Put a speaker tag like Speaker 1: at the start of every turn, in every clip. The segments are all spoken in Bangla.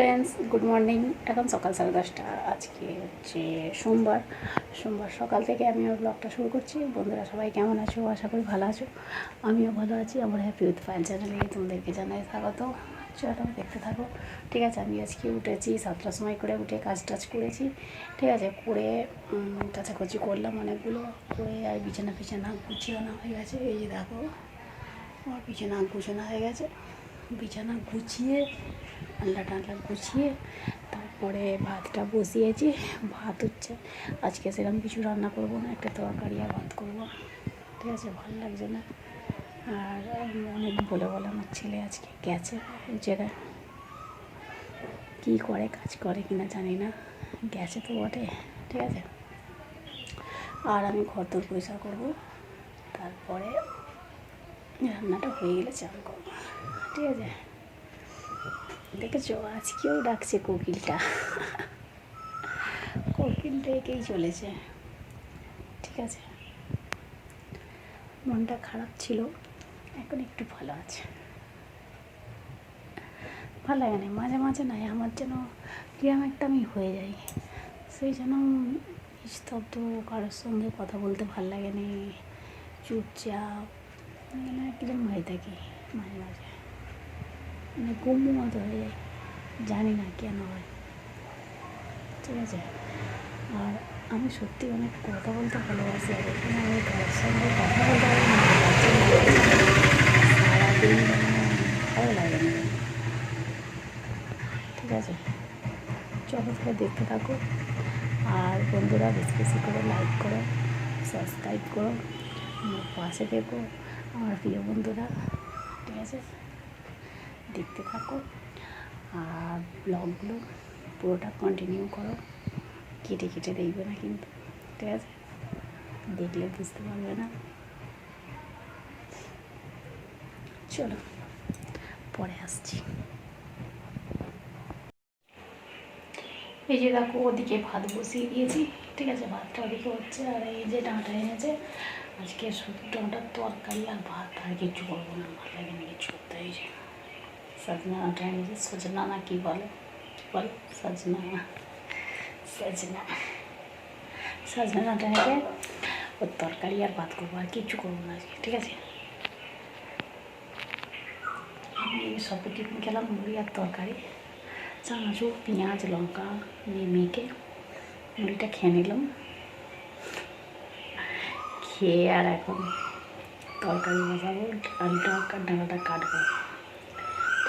Speaker 1: ফ্রেন্ডস গুড মর্নিং এখন সকাল সাড়ে দশটা, আজকে হচ্ছে সোমবার। সোমবার সকাল থেকে আমি ব্লগটা শুরু করছি। বন্ধুরা সবাই কেমন আছো? আশা করি ভালো আছো। আমিও ভালো আছি। আমার হ্যাপি উইথ ফাইন চ্যানেলে তোমাদেরকে জানাই স্বাগত। চলো দেখতে থাকো। ঠিক আছে, আমি আজকে উঠেছি সাতটার সময় করে উঠে কাজ টাজ করেছি। ঠিক আছে, করে কাচাকুচি করলাম অনেকগুলো। করে আর বিছানা ফিছানা গুছিয়ে আনা হয়ে গেছে। এই যে দেখো, আমার বিছানা গুছানো হয়ে গেছে। বিছানা গুছিয়ে আল্লা টাল্লা গুছিয়ে, তারপরে ভাতটা বসিয়েছি। ভাত হচ্ছে, আজকে সেরকম কিছু রান্না করব না, একটা তরকারি আর ভাত করব। ঠিক আছে, ভালো লাগছে না। আর অনেক বলে বলে আমার ছেলে আজকে গেছে জায়গায় কী করে, কাজ করে কিনা জানি না। গেছে তো বটে, ঠিক আছে। আর আমি ঘর তোর পরিষ্কার করব, তারপরে রান্নাটা হয়ে গেলে চান করব। ঠিক আছে দেখেছ? আজকেও ডাকছে কোকিলটা। কোকিল ডেকেই চলেছে। ঠিক আছে। মনটা খারাপ ছিল। এখন একটু ভালো আছে। ভালো লাগে না। মাঝে মাঝে নাই আমার যেন কিরম একটা আমি হয়ে যাই। সেই জন্য স্তব্ধ কারোর সঙ্গে কথা বলতে ভালো লাগে না। চুপচাপ মানে কিরম হয়ে থাকি মাঝে মাঝে। মানে গুম্মু মতো হয়ে যায়। জানি না কেন হয়। ঠিক আছে? আর আমি সত্যি অনেক কথা বলতে ভালোবাসি, আর এখানে আমি কারোর সঙ্গে কথা বলতে ভালো লাগে না। ঠিক আছে? চলো তাহলে দেখতে থাকো। আর বন্ধুরা, বেশি বেশি করে লাইক করো সাবস্ক্রাইব করো, আমার পাশে থেকো, আমার প্রিয় বন্ধুরা। ঠিক আছে? দেখতে থাকো। আর ব্লগগুলো পুরোটা কন্টিনিউ করো। কেটে কেটে দেখবে না কিন্তু, ঠিক আছে? দেখলে বুঝতে পারবে না। চলো, পরে আসছি। এই যে দেখো, ওদিকে ভাত বসিয়ে দিয়েছি, ঠিক আছে? ভাতটা ওদিকে হচ্ছে, আর এই যে ডাঁটা এনেছে। আজকে শুধু ডাঁটার তরকারি আর ভাত, আর কিছু করব না ভালো লাগে না কিছু করতে যে সজনা ডাঁটা এনেছে সজনা না কি বলে? বলে? সজনা। সজনা। সজনা ডাঁটা এনেছে ওর তরকারি আর ভাত করব আর কিচ্ছু করব না ঠিক আছে? আমি সব টিফিন খেলাম মুড়ি আর তরকারি। চানাচুর পেঁয়াজ, লঙ্কা নিয়ে মেখে মুড়িটা খেয়ে নিলাম। খেয়ে আর এখন তরকারি বসাবো আলুটা ডাঁটাটা কাটবো।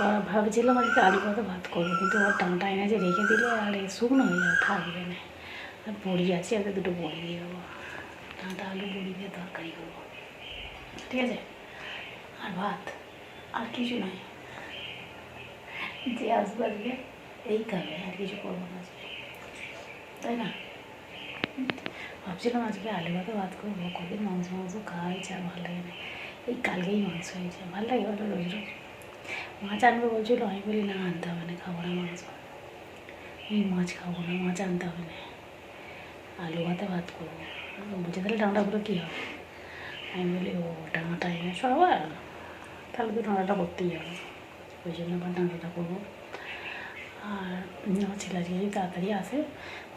Speaker 1: ভাবছিলাম আজকে আলু ভাতে ভাত করব, কিন্তু ওর ডাঁটা এনে যে রেখে দিলে, আর শুকনো হয়ে যাবে, থাকবে না। আর বড়ি আছে, ওকে দুটো বড়ি দিয়ে দেবো। ডাঁটা আলু, বড়ি দিয়ে তরকারি করব। ঠিক আছে? আর ভাত? আর কিছু নয়। যে আসবে আজকে, এই খাবে, আর কিছু করব না আজকে। তাই না? ভাবছিলাম আজকে আলু ভাতে ভাত করব, কদিন মাংস মাংস খাওয়া হয়েছে, আর ভালো লাগে না। এই কালকেই মাংস হয়েছে। ভালো লাগে বলো রোজ রোজ। মাছ আনবে বলছিলো আমি বলি না, আনতে হবে না, খাব না মাংস এই মাছ খাব না, মাছ আনতে হবে না। আলু ভাতে ভাত করব। বুঝে তাহলে ডাঁটাগুলো কী হবে? আমি বলি, ও, ডাঁটা এনে সবার তাহলে তো ডাঁটাটা করতেই হবে। ওই জন্য আবার ডাঁটাটা করব। আর আমার ছেলে আজকে যদি তাড়াতাড়ি আসে,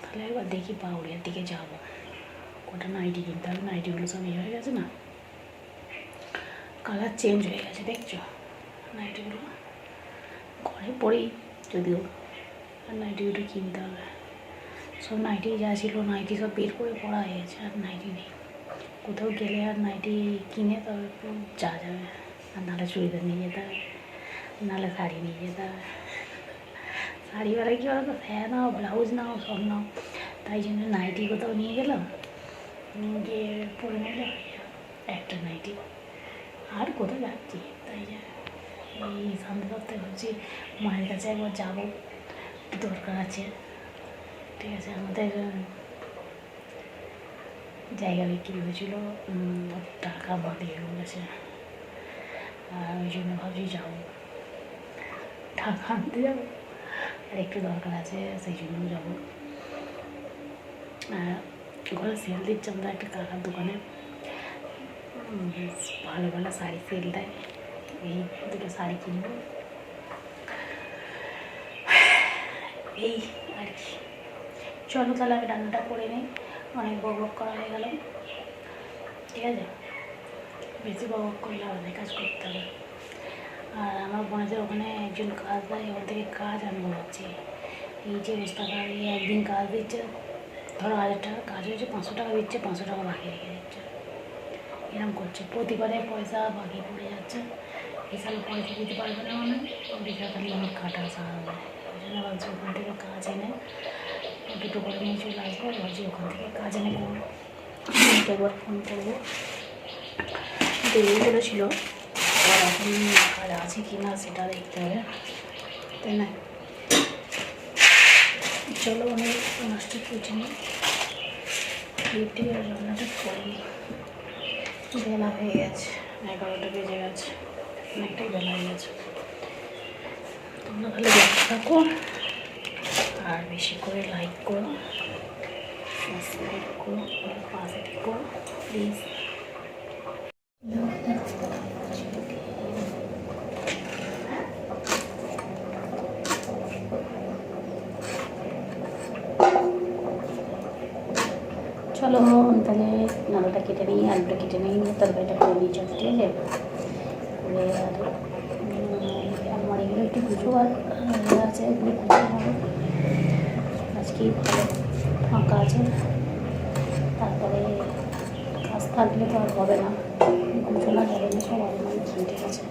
Speaker 1: তাহলে একবার দেখি বাউরিয়ার দিকে যাব। ওটা নাইটি কিনতে হবে, নাইটিগুলো সব ইয়ে হয়ে গেছে না? কালার চেঞ্জ হয়ে গেছে, দেখছ? নাইটিগুলো ঘরে পরেই যদিও। আর নাইটিগুলো কিনতে হবে। সব নাইটি যা ছিল নাইটি সব বের করে পড়া হয়ে গেছে, আর নাইটি নেই। কোথাও গেলে আর নাইটি কিনে তবে যা যাবে। আর নাহলে চুড়িদার নিয়ে যেতে হবে। নাহলে শাড়ি নিয়ে যেতে হবে। শাড়িওয়ালা কী বলো তো ফ্যান নাও ব্লাউজ নাও, সব নাও। তাই জন্য নাইটি কোথাও নিয়ে গেলাম। গিয়ে পরে নিলে একটা নাইটি আর কোথাও যাচ্ছি। তাই যে। সপ্তাহে ভাবছি মায়ের কাছে একবার যাব দরকার আছে। ঠিক আছে, আমাদের জায়গা বিক্রি হয়েছিল টাকা টাকা বাঁধিয়ে বলেছে আর ওই জন্য ভাবছি যাব। টাকা আনতে যাব? আর একটু দরকার আছে, সেই জন্য যাব। আর ঘরে সেল দিচ্ছে আমরা একটা কাকার দোকানে। ভালো ভালো শাড়ি সেল দেয়। এই দুটো শাড়ি কিনবো। এই আর কি। চলো তাহলে আমি রান্নাটা করে নিই। অনেক বক করা হয়ে গেল। ঠিক আছে? বেশি বক করলে আমাদের কাজ করতে হবে। আর আমার বোনেদের ওখানে একজন কাজ দেয়, ওখান থেকে কাজ আমি ঘুমাচ্ছি এই যে অবস্থাটা এই একদিন কাজ দিচ্ছে, ধরো হাজার টাকা, কাজ হয়েছে পাঁচশো টাকা দিচ্ছে, পাঁচশো টাকা বাকি রেখে দিচ্ছে। এরকম করছে। প্রতিবারে পয়সা বাকি পড়ে যাচ্ছে। বিশাল পয়সা দিতে পারবে না মানে। বিশাল খালি আমার কাটা হবে। জন্য ওখান থেকে কাজ এনে দুটো করে নিয়ে চলে আসব ভাবছি ওখান থেকে কাজ এনে করব। ফোন করব। দেরি করেছিল আর এখন কাজ আছে কি না সেটা দেখতে হবে। তাই না? চলো আমি মাছটা কুচে নিই রান্নাটা করে। বেলা হয়ে গেছে, এগারোটা বেজে গেছে। অনেকটাই বেলা হয়ে গেছে। তোমরা ভালো দেখতে থাকো আর বেশি করে লাইক করো সাবস্ক্রাইব করো পাশে থেকো প্লিজ চলো, তাহলে নাড়াটা কেটে নিই, আলুটা কেটে নিই, তরকারিটা করে নিই, চল ঠিক আছে করে আমার এগুলো একটু গুছো আর আছে, এগুলো গুছো হবে। আজকেই ভালো ফাঁকা আছে। তারপরে কাজ থাকলে তো আর হবে না। না যাবে না সব অলমারি ঠিক আছে।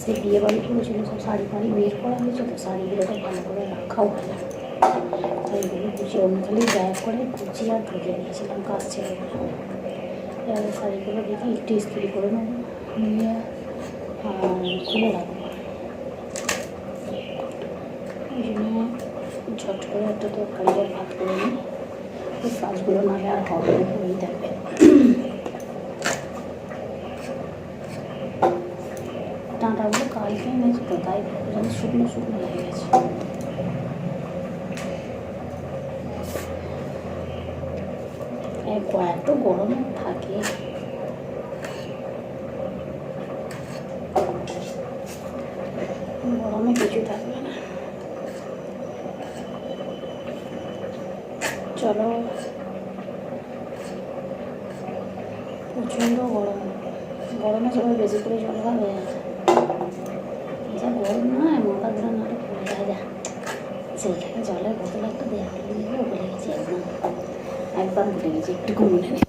Speaker 1: সে বিয়ে বাড়ি করেছিল, সব শাড়ি ফাড়ি বের করা হয়েছে, তো শাড়িগুলোকে ভালো করে রাখাও হয় না। তাই এগুলো গুছিয়ে অন্য খালি ব্যাগ করে গুছিয়ে আর ঢুকে দিয়েছিলাম কাজ ছেড়ে। শাড়িগুলো দেখি, একটু ইস্ত্রি করে নেব। নিয়ে, আর খুলে এই ঝট করে একটা তরকারিটা ভাত করে নিই। ওই কাজগুলো নাহলে আর হবে না হয়েই ডাঁটাগুলো কালকে এনেছি তো, তাই শুকনো শুকনো হয়ে গেছে। এত গরম থাকে গরমে কিছু থাকবে না চলো প্রচণ্ড গরম। গরমে সবাই বেশি করে জল এই যা গরম নয় মাথা ঘুরে নাহলে পড়ে যায় যা। সেইখানে জলের বোতল একটা দেওয়া হয়ে বলে গেছি একদম একদম ভুলে গেছি, একটু কমিয়ে নেই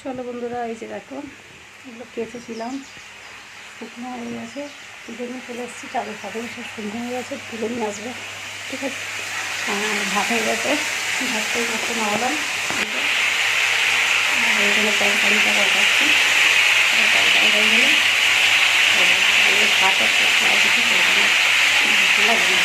Speaker 1: চলো বন্ধুরা, এই যে দেখো, এগুলো কেচেছিলাম। শুকনো হয়ে গেছে, তুলে নিয়ে চলে এসেছি, চাদর ফাদর সব শুকনো হয়ে গেছে, তুলে নিয়ে আসবে। ঠিক আছে? ভাত হয়ে গেছে, ভাতটাই করতে নামালাম। এই গেলে তরকারিটা বসাচ্ছি তরকারি হয়ে গেলে ভাত আর কিছু করব না ভালো লাগবে না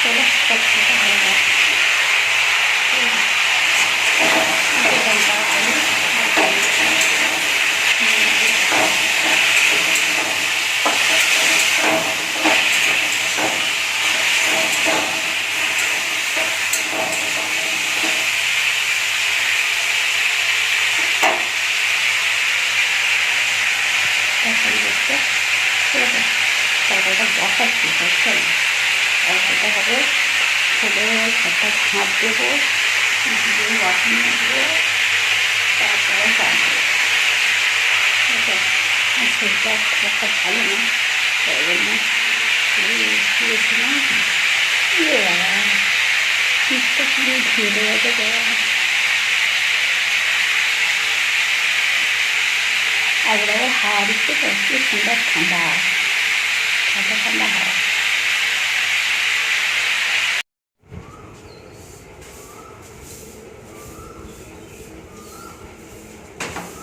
Speaker 1: চলো তরকারিটা হয়ে গেছে তরকারি দেখতে ঠিক আছে বসাচ্ছি হচ্ছে না তরকারিটা হবে ছেলে একটা ঝাঁপ দেবো দিয়ে বাসন দেবো তারপরে আর শরীরটা একটা ভালো না তাই জন্য শুয়েছিলাম শীতটা পুরো ধুয়ে গেছে গরম একবারে হাওয়া দিচ্ছে, তো কি সুন্দর ঠান্ডা। ঠান্ডা ঠান্ডা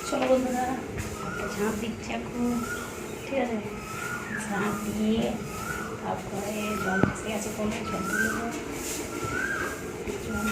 Speaker 1: চলো বন্ধুরা একটা ঝাঁপ দিচ্ছে এখন ঠিক আছে ঝাঁপ দিয়ে তারপরে জল জল দিয়ে। জল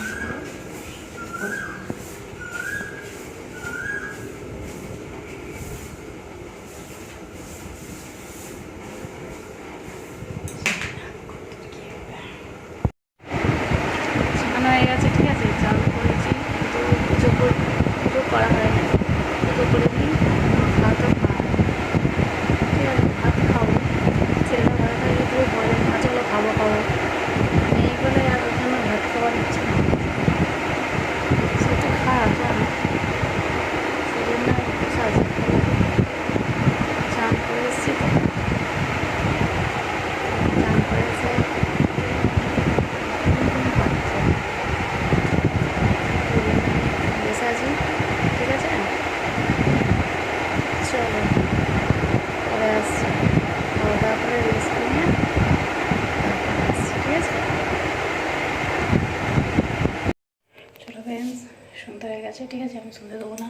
Speaker 1: শুনতে দেবো না।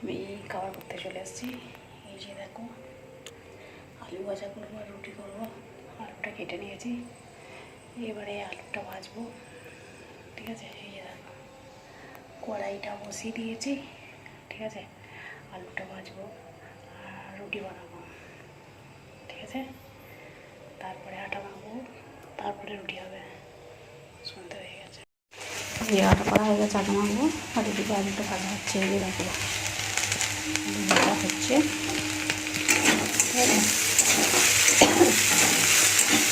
Speaker 1: আমি খাবার করতে চলে এসেছি এই যে দেখো, আলু ভাজা করব আর রুটি করব। আলুটা কেটে নিয়েছি। এবারে আলুটা ভাজবো। ঠিক আছে? এই যে দেখো, কড়াইটা বসিয়ে দিয়েছি। ঠিক আছে? আলুটা ভাজবো আর রুটি বানাবো। ঠিক আছে? তারপরে আটা মাখবো তারপরে রুটি হবে। শুনতে হয়ে আটা করা হয়ে গেছে আটা মাখবো আর এদিকে আলুটা ভাজা হচ্ছে, এই দেখো। আলু ভাজা হচ্ছে।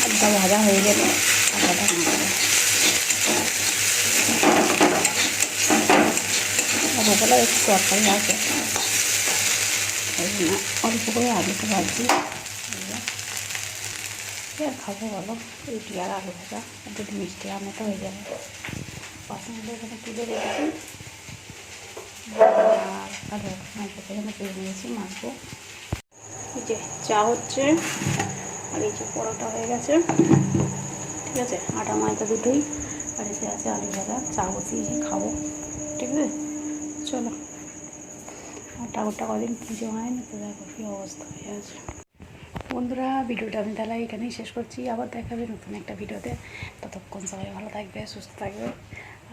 Speaker 1: আলুটা ভাজা হয়ে গেলে। আটাটা মাখবো ওগুলো একটু তরকারি আছে। অল্প করে আলুটা ভাজছি। আর খাব বলো, রুটি আর আলু ভাজা। যদি মিষ্টি আমেটা হয়ে যাবে। বাসনগুলো এখানে তুলে রেখেছি। আর আলু মাছটা এখানে তুলে নিয়েছি মাছবো এই যে চা হচ্ছে, আর এই যে পরোটা হয়ে গেছে। ঠিক আছে? আটা, ময়দা দুটোই, আর এতে আছে আলু ভাজা। চা বসিয়েছি খাব। ঠিক আছে? চলো। ঠাকুরটা কদিন পুজো হয়নি তো দেখো কী অবস্থা হয়ে আছে। বন্ধুরা, ভিডিওটা আমি তাহলে এখানেই শেষ করছি। আবার দেখাবে নতুন একটা ভিডিওতে। ততক্ষণ সবাই ভালো থাকবে, সুস্থ থাকবে।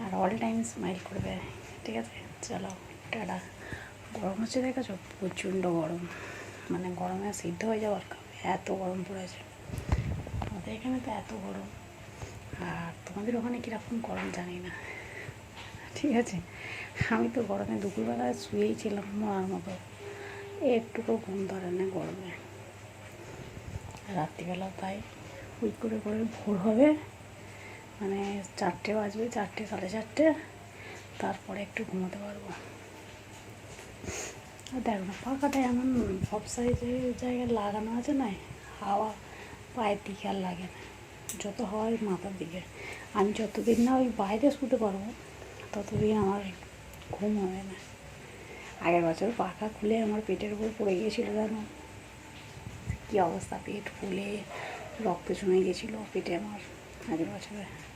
Speaker 1: আর অল টাইম স্মাইল করবে। ঠিক আছে? চলো, টাটা। গরম হচ্ছে দেখেছ? প্রচণ্ড গরম। মানে গরমে সিদ্ধ হয়ে যাওয়ার এত গরম পড়েছে। আমাদের এখানে তো এত গরম। আর তোমাদের ওখানে কীরকম গরম জানি না। ঠিক আছে? আমি তো গরমে দুপুরবেলা শুয়েই ছিলাম মরার মতো। একটুকু ঘুম ধরে না গরমে। রাত্রিবেলা তাই উই করে করে ভোর হবে। মানে চারটে বাজবে, চারটে, সাড়ে চারটে। তারপরে একটু ঘুমোতে পারব। দেখো না, পাখাটা এমন সব সাইজের জায়গায় লাগানো আছে না, হাওয়া পায়ের দিকে আর লাগে না। যত হয় মাথার দিকে। আমি যতদিন না ওই বাইরে শুতে পারব, ততদিন আমার ঘুম হবে না। আগের বছর পাখা খুলে আমার পেটের উপর পড়ে গিয়েছিল, জানো? কী অবস্থা, পেট ফুলে, রক্ত জমে গেছিল পেটে আমার আগের বছরে।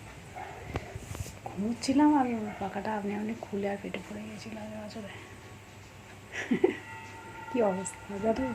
Speaker 1: ঘুমোচ্ছিলাম আর পাখাটা আপনি আপনি খুলে আর পেটে পড়ে গেছিলাম বছরে কী অবস্থা জানো